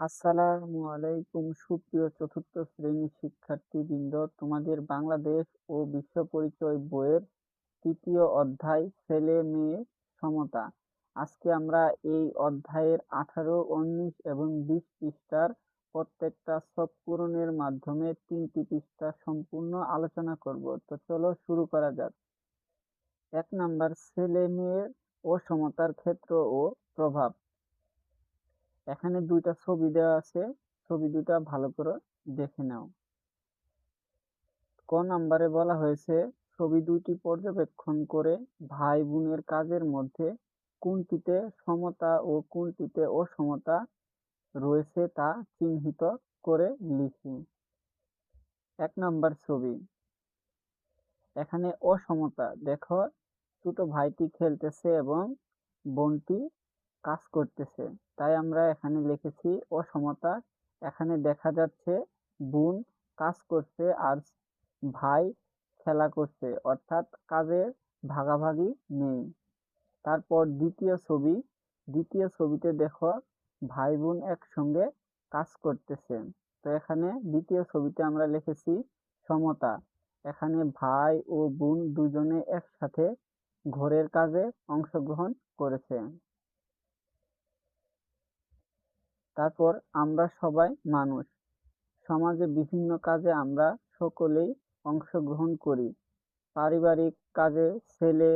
আসসালামু আলাইকুম, সুপ্রিয় চতুর্থ শ্রেণির শিক্ষার্থীবৃন্দ। তোমাদের বাংলাদেশ ও বিশ্ব পরিচয় বইয়ের তৃতীয় অধ্যায়, ছেলে মেয়ে সমতা। আজকে আমরা এই অধ্যায়ের আঠারো, উনিশ এবং বিশ পৃষ্ঠার প্রত্যেকটা সব পূরণের মাধ্যমে তিনটি পৃষ্ঠা সম্পূর্ণ আলোচনা করব। তো চলো শুরু করা যাক। এক নাম্বার, ছেলে মেয়ের অসমতার ক্ষেত্র ও প্রভাব। এখানে দুইটা ছবি দেওয়া আছে। ছবি দুটা ভালো করে দেখে নাও। ক নাম্বারে বলা হয়েছে, ছবি দুইটি পর্যবেক্ষণ করে ভাই বোনের কাজের মধ্যে কোনটিতে সমতা ও কোনটিতে অসমতা রয়েছে তা চিহ্নিত করে লিখি। এক নাম্বার ছবি, এখানে অসমতা, দেখো, ছোট ভাইটি খেলতেছে এবং বোনটি কাজ করতেছে। তাই আমরা এখানে লিখেছি অসমতা এখানে দেখা যাচ্ছে বোন কাজ করছে, আর ভাই খেলা করছে, অর্থাৎ কাজের ভাগাভাগি নেই। তারপর দ্বিতীয় ছবি, দ্বিতীয় ছবিতে দেখো ভাই বোন একসঙ্গে কাজ করতেছে। তো এখানে দ্বিতীয় ছবিতে আমরা লিখেছি, সমতা, এখানে ভাই ও বোন দুজনে একসাথে ঘরের কাজে অংশগ্রহণ করেছে। তারপর আমরা সবাই মানুষ। সমাজে বিভিন্ন কাজে আমরা সকলেই অংশগ্রহণ করি। পারিবারিক কাজে ছেলে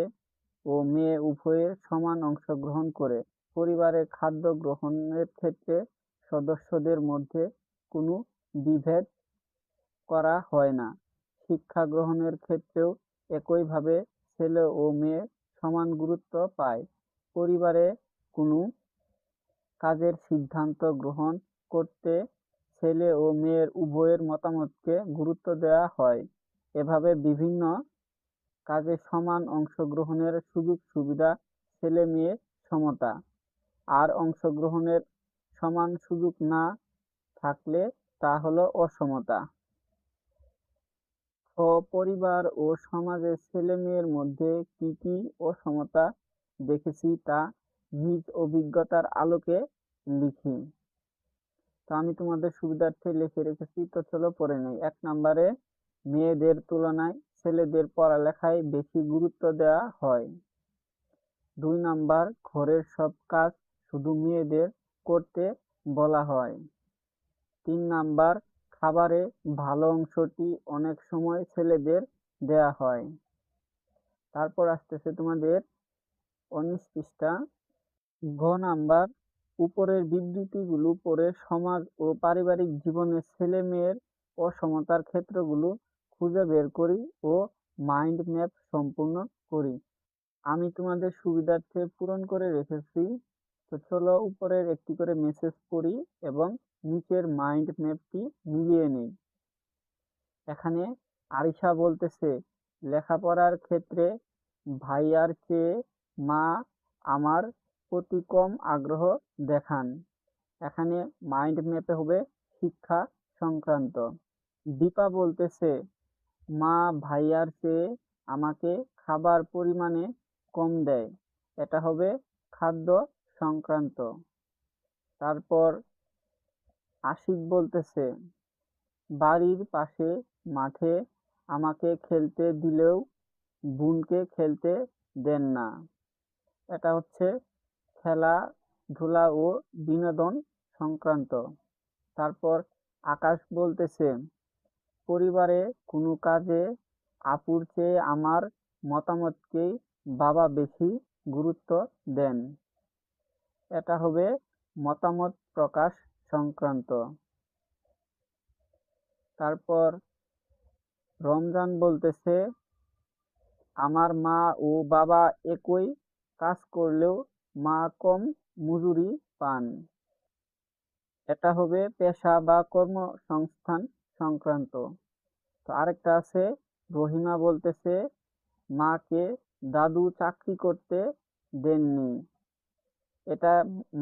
ও মেয়ে উভয়ে সমান অংশগ্রহণ করে। পরিবারের খাদ্য গ্রহণের ক্ষেত্রে সদস্যদের মধ্যে কোনো বিভেদ করা হয় না। শিক্ষা গ্রহণের ক্ষেত্রেও একইভাবে ছেলে ও মেয়ে সমান গুরুত্ব পায়। পরিবারে কোনো কাজের সিদ্ধান্ত গ্রহণ করতে ছেলে ও মেয়ের উভয়ের মতামতকে গুরুত্ব দেওয়া হয়। এভাবে বিভিন্ন কাজে সমান অংশগ্রহণের সুযোগ সুবিধা ছেলে মেয়ে সমতা। আর অংশগ্রহণের সমান সুযোগ না থাকলে তা হলো অসমতা। পরিবার ও সমাজের ছেলে মেয়ের মধ্যে কি কি অসমতা দেখেছি তা নিজ অভিজ্ঞতার আলোকে লিখি। তো আমি তোমাদের সুবিধার্থে লিখে রেখেছি, তো চলো পড়ে নেই। এক নম্বরে, মেয়েদের তুলনায় ছেলেদের পড়ালেখায় বেশি গুরুত্ব দেওয়া হয়। দুই নাম্বার, ঘরের সব কাজ শুধু মেয়েদের করতে বলা হয়। তিন নাম্বার, খাবারে ভালো অংশটি অনেক সময় ছেলেদের দেয়া হয়। তারপর আসতেছে তোমাদের উনিশ পৃষ্ঠা ঘ নাম্বার, উপরের বিবৃতিগুলো পড়ে সমাজ ও পারিবারিক জীবনে ছেলে মেয়ের অসমতার ক্ষেত্রগুলো খুঁজে বের করি ও মাইন্ড ম্যাপ সম্পূর্ণ করি। আমি তোমাদের সুবিধার্থে পূরণ করে রেখেছি। তো চলো উপরের একটি করে মেসেজ পড়ি এবং নিচের মাইন্ড ম্যাপটি মিলিয়ে নেই। এখানে আরিশা বলতেছে, লেখাপড়ার ক্ষেত্রে ভাইয়ার চেয়ে মা আমার প্রতি কম আগ্রহ দেখান। এখানে মাইন্ড ম্যাপে হবে শিক্ষা সংক্রান্ত। দীপা বলতেছে, মা ভাইয়ার চেয়ে আমাকে খাবার পরিমাণে কম দেয়। এটা হবে খাদ্য সংক্রান্ত। তারপর আশিক বলতেছে, বাড়ির পাশে মাঠে আমাকে খেলতে দিলেও বোনকে খেলতে দেন না। এটা হচ্ছে খেলাধুলা ও বিনোদন সংক্রান্ত। তারপর আকাশ বলতেছে, পরিবারে কোনো কাজে আপুর চেয়ে আমার মতামতকেই বাবা বেশি গুরুত্ব দেন। এটা হবে মতামত প্রকাশ সংক্রান্ত। তারপর রমজান বলতেছে, আমার মা ও বাবা একই কাজ করলেও মা কম মজুরি পান। এটা হবে পেশা বা কর্মসংস্থান সংক্রান্ত। তো আরেকটা আছে, রহিমা বলতেছে, মাকে দাদু চাকরি করতে দেননি। এটা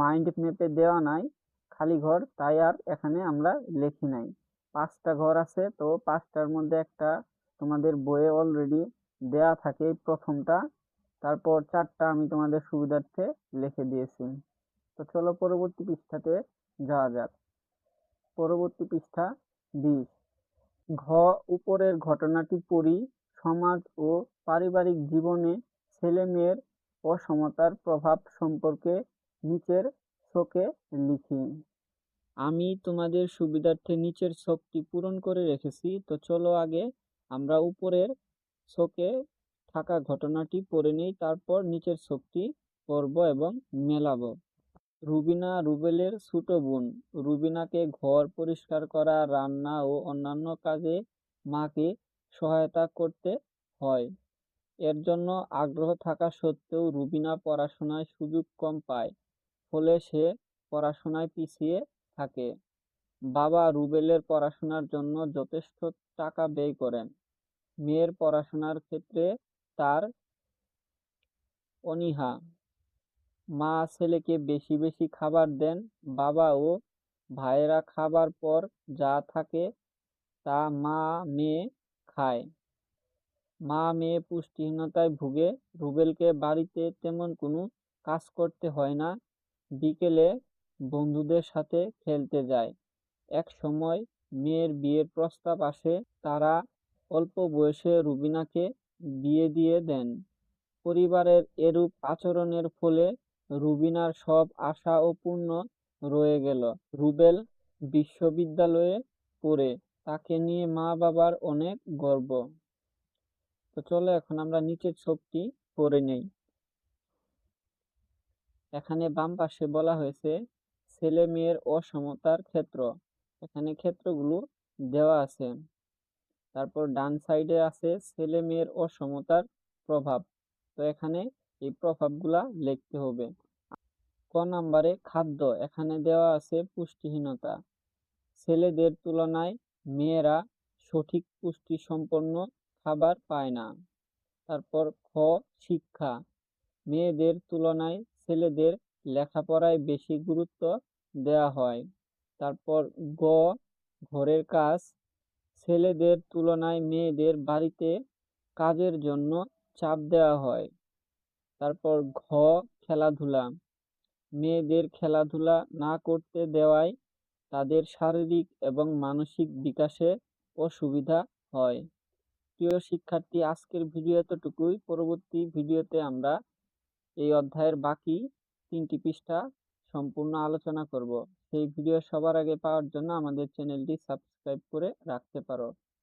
মাইন্ড ম্যাপে দেওয়া নাই, খালি ঘর, তাই আর এখানে আমরা লিখি নাই। পাঁচটা ঘর আছে, তো পাঁচটার মধ্যে একটা তোমাদের বইয়ে অলরেডি দেয়া থাকে প্রথমটা। তারপর চারটা আমি তোমাদের সুবিধার্থে লিখে দিয়েছি। তো চলো পরবর্তী পৃষ্ঠাতে যাওয়া যাক। পরবর্তী পৃষ্ঠা বিশ ঘ উপরের ঘটনাটি পড়ি সমাজ ও পারিবারিক জীবনে ছেলেমেয়ের অসমতার প্রভাব সম্পর্কে নিচের শোকে লিখি। আমি তোমাদের সুবিধার্থে নিচের শোকটি পূরণ করে রেখেছি। তো চলো আগে আমরা উপরের শোকে থাকা ঘটনাটি পড়ে নিই, তারপর নিচের শোকটি পড়ব এবং মেলাবো। রুবিনা রুবেলের ছোট বোন। রুবিনাকে ঘর পরিষ্কার করা, রান্না ও অন্যান্য কাজে মাকে সহায়তা করতে হয়। এর জন্য আগ্রহ থাকা সত্ত্বেও রুবিনা পড়াশোনায় সুযোগ কম পায়, ফলে সে পড়াশোনায় পিছিয়ে থাকে। বাবা রুবেলের পড়াশোনার জন্য যথেষ্ট টাকা ব্যয় করেন। মেয়ের পড়াশোনার ক্ষেত্রে তার অনীহা। মা ছেলেকে বেশি বেশি খাবার দেন, বাবা ও ভাইয়েরা খাবার পর যা থাকে তা মা মেয়ে খায়। মা মেয়ে পুষ্টিহীনতায় ভুগে রুবেলকে বাড়িতে তেমন কোনো কাজ করতে হয় না। বিকেলে বন্ধুদের সাথে খেলতে যায়। এক সময় মেয়ের বিয়ের প্রস্তাব আসে, তারা অল্প বয়সে রুবিনাকে বিয়ে দিয়ে দেন। পরিবারের এরূপ আচরণের ফলে রুবিনার সব আশা অপূর্ণ রয়ে গেল। রুবেল বিশ্ববিদ্যালয়ে পড়ে, তাকে নিয়ে মা বাবার অনেক গর্ব। তো চলো এখন আমরা নিচের ছবিটি পড়ে নেই। এখানে বাম পাশে বলা হয়েছে ছেলে মেয়ের অসমতার ক্ষেত্র। এখানে ক্ষেত্রগুলো দেওয়া আছে। তারপর ডান সাইডে আছে ছেলে মেয়ের অসমতার প্রভাব। তো এখানে এই প্রভাবগুলা লিখতে হবে। ক নাম্বারে খাদ্য, এখানে দেওয়া আছে পুষ্টিহীনতা। ছেলেদের তুলনায় মেয়েরা সঠিক পুষ্টি সম্পন্ন খাবার পায় না। তারপর খ, শিক্ষা। মেয়েদের তুলনায় ছেলেদের লেখাপড়ায় বেশি গুরুত্ব দেওয়া হয়। তারপর গ, ঘরের কাজ। ছেলেদের তুলনায় মেয়েদের বাড়িতে কাজের জন্য চাপ দেওয়া হয়। তারপর ঘ, খেলাধুলা। মেয়েদের খেলাধুলা না করতে দেওয়ায় তাদের শারীরিক এবং মানসিক বিকাশে অসুবিধা হয়। প্রিয় শিক্ষার্থী, আজকের ভিডিও এতটুকুই। পরবর্তী ভিডিওতে আমরা এই অধ্যায়ের বাকি তিনটি পৃষ্ঠা সম্পূর্ণ আলোচনা করব। সেই ভিডিও সবার আগে পাওয়ার জন্য আমাদের চ্যানেলটি সাবস্ক্রাইব করে রাখতে পারো।